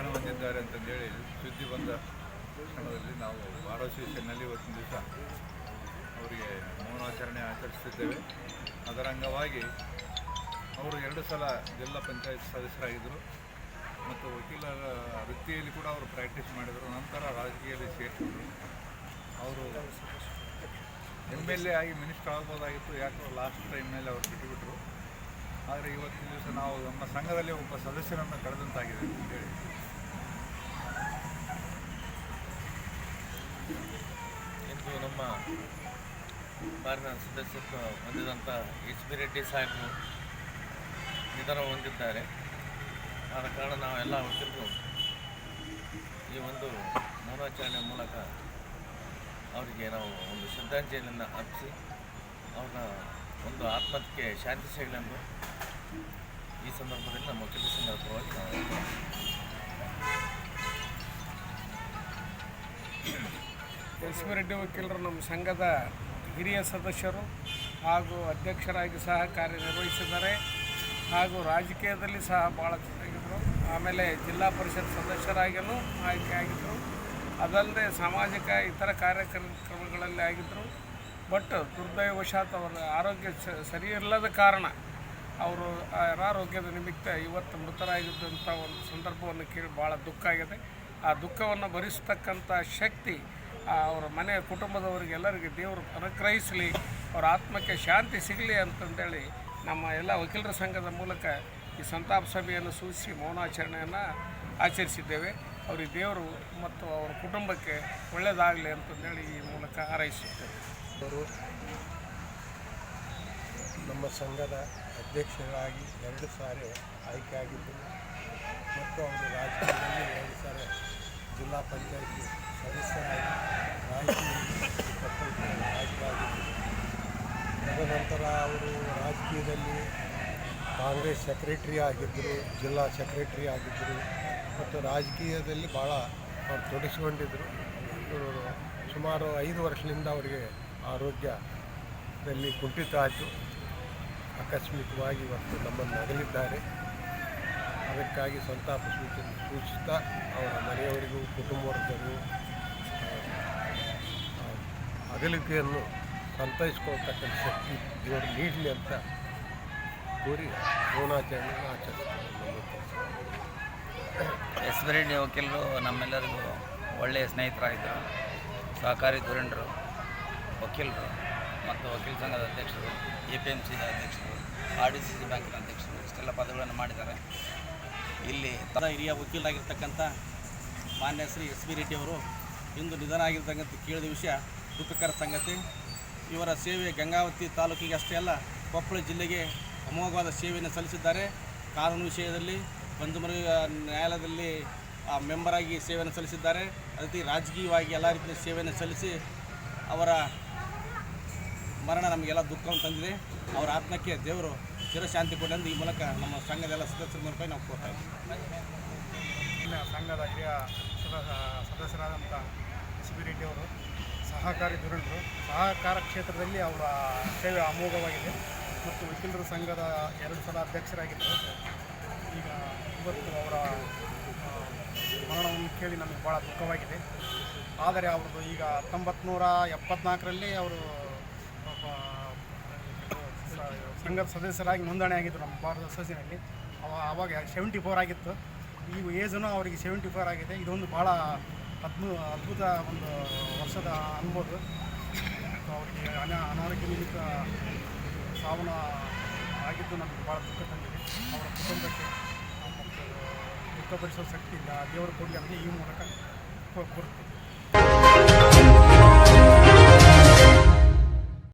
ನಿಧನ ಹೊಂದಿದ್ದಾರೆ ಅಂತಂದೇಳಿ ಸುದ್ದಿ ಬಂದ ಕ್ಷಣದಲ್ಲಿ ನಾವು ಭಾರತ ಅಸೋಸಿಯೇಷನ್ನಲ್ಲಿ ಇವತ್ತಿನ ದಿವಸ ಅವರಿಗೆ ಮೌನಾಚರಣೆ ಆಚರಿಸುತ್ತಿದ್ದೇವೆ. ಅದರ ಅಂಗವಾಗಿ ಅವರು ಎರಡು ಸಲ ಜಿಲ್ಲಾ ಪಂಚಾಯತ್ ಸದಸ್ಯರಾಗಿದ್ದರು. ಮತ್ತು ವಕೀಲರ ವೃತ್ತಿಯಲ್ಲಿ ಕೂಡ ಅವರು ಪ್ರಾಕ್ಟೀಸ್ ಮಾಡಿದರು. ನಂತರ ರಾಜಕೀಯದಲ್ಲಿ ಸೇರಿಸಿದರು. ಅವರು ಎಂ ಎಲ್ ಎ ಆಗಿ ಮಿನಿಸ್ಟರ್ ಆಗ್ಬೋದಾಗಿತ್ತು. ಯಾಕೋ ಲಾಸ್ಟ್ ಟೈಮ್ನಲ್ಲಿ ಅವರು ಬಿಟ್ಟುಬಿಟ್ರು. ಆದರೆ ಇವತ್ತಿನ ದಿವಸ ನಾವು ನಮ್ಮ ಸಂಘದಲ್ಲಿ ಒಬ್ಬ ಸದಸ್ಯರನ್ನು ಕಳೆದಂತಾಗಿದೆ ಅಂತೇಳಿ ಇಂದು ನಮ್ಮ ಬಾರಿನ ಸದಸ್ಯತ್ವ ಹೊಂದಿದಂಥ ಎಚ್ ಬಿ ರೆಡ್ಡಿ ಸಾಹೇಬರು ನಿಧನ ಹೊಂದಿದ್ದಾರೆ. ಆದ ಕಾರಣ ನಾವೆಲ್ಲ ವಕೀಲರು ಈ ಒಂದು ಮೌನಾಚರಣೆ ಮೂಲಕ ಅವರಿಗೆ ನಾವು ಒಂದು ಶ್ರದ್ಧಾಂಜಲಿಯನ್ನು ಅರ್ಪಿಸಿ ಅವರ ಒಂದು ಆತ್ಮಕ್ಕೆ ಶಾಂತಿ ಸಿಗಲೆಂದು ಈ ಸಂದರ್ಭದಲ್ಲಿ ನಮ್ಮ ವಕೀಲ ಸಂದರ್ಭವಾಗಿ ನಾವು ವಿ ವಕೀಲರು ನಮ್ಮ ಸಂಘದ ಹಿರಿಯ ಸದಸ್ಯರು ಹಾಗೂ ಅಧ್ಯಕ್ಷರಾಗಿ ಸಹ ಕಾರ್ಯನಿರ್ವಹಿಸಿದ್ದಾರೆ. ಹಾಗೂ ರಾಜಕೀಯದಲ್ಲಿ ಸಹ ಭಾಳ ಚೆನ್ನಾಗಿದ್ದರು ಆಮೇಲೆ ಜಿಲ್ಲಾ ಪರಿಷತ್ ಸದಸ್ಯರಾಗಿಯೂ ಆಯ್ಕೆ ಆಗಿದ್ದರು ಅದಲ್ಲದೆ ಸಾಮಾಜಿಕ ಇತರ ಕಾರ್ಯಕ್ರಮಗಳಲ್ಲಿ ಆಗಿದ್ದರು ಬಟ್ ದುರ್ದೈವಶಾತ್ ಅವರ ಆರೋಗ್ಯ ಸರಿ ಇಲ್ಲದ ಕಾರಣ ಅವರು ಅನಾರೋಗ್ಯದ ನಿಮಿತ್ತ ಇವತ್ತು ಮೃತರಾಗಿದ್ದಂಥ ಒಂದು ಸಂದರ್ಭವನ್ನು ಕೇಳಿ ಭಾಳ ದುಃಖ ಆಗಿದೆ. ಆ ದುಃಖವನ್ನು ಭರಿಸ್ತಕ್ಕಂಥ ಶಕ್ತಿ ಅವರ ಮನೆ ಕುಟುಂಬದವರಿಗೆಲ್ಲರಿಗೆ ದೇವರು ಅನುಗ್ರಹಿಸಲಿ, ಅವರ ಆತ್ಮಕ್ಕೆ ಶಾಂತಿ ಸಿಗಲಿ ಅಂತಂದೇಳಿ ನಮ್ಮ ಎಲ್ಲ ವಕೀಲರ ಸಂಘದ ಮೂಲಕ ಈ ಸಂತಾಪ ಸಭೆಯನ್ನು ಸೂಚಿಸಿ ಮೌನಾಚರಣೆಯನ್ನು ಆಚರಿಸಿದ್ದೇವೆ. ಅವರಿಗೆ ದೇವರು ಮತ್ತು ಅವರ ಕುಟುಂಬಕ್ಕೆ ಒಳ್ಳೆಯದಾಗಲಿ ಅಂತಂದೇಳಿ ಈ ಮೂಲಕ ಹಾರೈಸುತ್ತೇವೆ. ಅವರು ನಮ್ಮ ಸಂಘದ ಅಧ್ಯಕ್ಷರಾಗಿ ಎರಡು ಸಾರಿ ಆಯ್ಕೆಯಾಗಿದ್ದರು ಮತ್ತು ಅವರು ರಾಜಕೀಯದಲ್ಲಿ ಎರಡು ಸಾರಿ ಜಿಲ್ಲಾ ಪಂಚಾಯತಿ ಸದಸ್ಯರಾಗಿ ಅವರು ರಾಜಕೀಯದಲ್ಲಿ ಕಾಂಗ್ರೆಸ್ ಸೆಕ್ರೆಟ್ರಿ ಆಗಿದ್ದರು ಜಿಲ್ಲಾ ಸೆಕ್ರೆಟ್ರಿ ಆಗಿದ್ದರು ಮತ್ತು ರಾಜಕೀಯದಲ್ಲಿ ಭಾಳ ಅವ್ರು ತೊಡಗಿಸ್ಕೊಂಡಿದ್ದರು ಸುಮಾರು ಐದು ವರ್ಷದಿಂದ ಅವರಿಗೆ ಆರೋಗ್ಯದಲ್ಲಿ ಕುಂಠಿತ ಆಯಿತು. ಆಕಸ್ಮಿಕವಾಗಿ ಇವತ್ತು ನಮ್ಮನ್ನು ಅಗಲಿದ್ದಾರೆ. ಅದಕ್ಕಾಗಿ ಸಂತಾಪ ಸೂಚನೆ ಸೂಚಿಸ್ತಾ ಅವರ ಮನೆಯವರಿಗೂ ಕುಟುಂಬ ವರ್ಗರಿಗೂ ಆ, ಅಗಲಿಕೆಯನ್ನು ಸಂತೈಸ್ಕೊಳ್ತಕ್ಕಂಥ ಶಕ್ತಿ ದೇವರು ನೀಡಲಿ ಅಂತ ಕೋರಿ ಓಣಾಚರಣೆ ಆಚರಿಸ್ತಾರೆ. ಎಸ್ ಬಿ ವಕೀಲರು ನಮ್ಮೆಲ್ಲರಿಗೂ ಒಳ್ಳೆಯ ಸ್ನೇಹಿತರಾಗಿದ್ದರು. ಸಹಕಾರಿ ಧುರೀಣರು, ವಕೀಲರು ಮತ್ತು ವಕೀಲ ಸಂಘದ ಅಧ್ಯಕ್ಷರು, ಎ ಪಿ ಎಂ ಸಿ ಅಧ್ಯಕ್ಷರು, ಆರ್ ಡಿ ಸಿ ಸಿ ಬ್ಯಾಂಕಿನ ಅಧ್ಯಕ್ಷರು ಇಷ್ಟೆಲ್ಲ ಪದಗಳನ್ನು ಮಾಡಿದ್ದಾರೆ. ಇಲ್ಲಿ ತನ್ನ ಹಿರಿಯ ವಕೀಲರಾಗಿರ್ತಕ್ಕಂಥ ಮಾನ್ಯ ಶ್ರೀ ಎಸ್ ಬಿ ರೆಡ್ಡಿಯವರು ಇಂದು ನಿಧನ ಆಗಿರ್ತಕ್ಕಂಥ ಕೇಳಿದ ವಿಷಯ ದುಃಖಕರ ಸಂಗತಿ. ಇವರ ಸೇವೆ ಗಂಗಾವತಿ ತಾಲೂಕಿಗೆ ಅಷ್ಟೇ ಅಲ್ಲ, ಕೊಪ್ಪಳ ಜಿಲ್ಲೆಗೆ ಅಮೋಘವಾದ ಸೇವೆಯನ್ನು ಸಲ್ಲಿಸಿದ್ದಾರೆ. ಕಾನೂನು ವಿಷಯದಲ್ಲಿ ಬಂಧುಮರ ನ್ಯಾಯಾಲಯದಲ್ಲಿ ಮೆಂಬರಾಗಿ ಸೇವೆಯನ್ನು ಸಲ್ಲಿಸಿದ್ದಾರೆ. ಅದೇ ರಾಜಕೀಯವಾಗಿ ಎಲ್ಲ ರೀತಿಯ ಸೇವೆಯನ್ನು ಸಲ್ಲಿಸಿ ಅವರ ಮರಣ ನಮಗೆಲ್ಲ ದುಃಖವನ್ನು ತಂದಿದೆ. ಅವರ ಆತ್ಮಕ್ಕೆ ದೇವರು ಚಿರಶಾಂತಿ ಕೊಟ್ಟಂದು ಈ ಮೂಲಕ ನಮ್ಮ ಸಂಘದ ಎಲ್ಲ ಸದಸ್ಯರ ಮೂಲಕ ನಾವು ಕೋರ್ತಾ ಇದ್ದೀವಿ ಸಂಘದ ಹಿರಿಯ ಸದ ಸದಸ್ಯರಾದಂಥ ಎಸ್ ಬಿ ರೆಡ್ಡಿ ಅವರು ಸಹಕಾರಿ ಧುರೀಣರು ಸಹಕಾರ ಕ್ಷೇತ್ರದಲ್ಲಿ ಅವರ ಸೇವೆ ಅಮೋಘವಾಗಿದೆ. ಮತ್ತು ವಕೀಲರ ಸಂಘದ ಎರಡು ಸಲ ಅಧ್ಯಕ್ಷರಾಗಿದ್ದರು. ಈಗ ಇವತ್ತು ಅವರ ಮರಣವನ್ನು ಕೇಳಿ ನಮಗೆ ಭಾಳ ದುಃಖವಾಗಿದೆ. ಆದರೆ ಅವ್ರದ್ದು ಈಗ ಹತ್ತೊಂಬತ್ತು ಎಪ್ಪತ್ನಾಲ್ಕರಲ್ಲಿ ಅವರು ಸಂಘದ ಸದಸ್ಯರಾಗಿ ನೋಂದಣಿ ಆಗಿದ್ದರು ನಮ್ಮ ಭಾರತ ಸಸಿನಲ್ಲಿ ಅವ, ಅವಾಗ ಸೆವೆಂಟಿ ಫೋರ್ ಆಗಿತ್ತು. ಈಗ ಏಜನ್ನು ಅವರಿಗೆ ಸೆವೆಂಟಿ ಫೋರ್ ಆಗಿದೆ. ಇದೊಂದು ಭಾಳ ಅದ್ಭು ಅದ್ಭುತ ಒಂದು ವರ್ಷದ ಅನುಭವ. ಅವರಿಗೆ ಅನ ಅನಾರೋಗ್ಯ ನಿಮಿತ್ತ ಸಾವನ್ನ ಆಗಿದ್ದು ನಮಗೆ ಭಾಳ ದುಃಖ ತಂದಿದೆ. ಅವರ ಕುಟುಂಬಕ್ಕೆ ಮತ್ತು ದುಃಖಪಡಿಸೋ ಶಕ್ತಿ ಇಲ್ಲ. ದೇವರ ಕೊಡಲಿ ಅಂತ ಈ ಮೂಲಕ ಕೋ- ಕೋರ್ತೀನಿ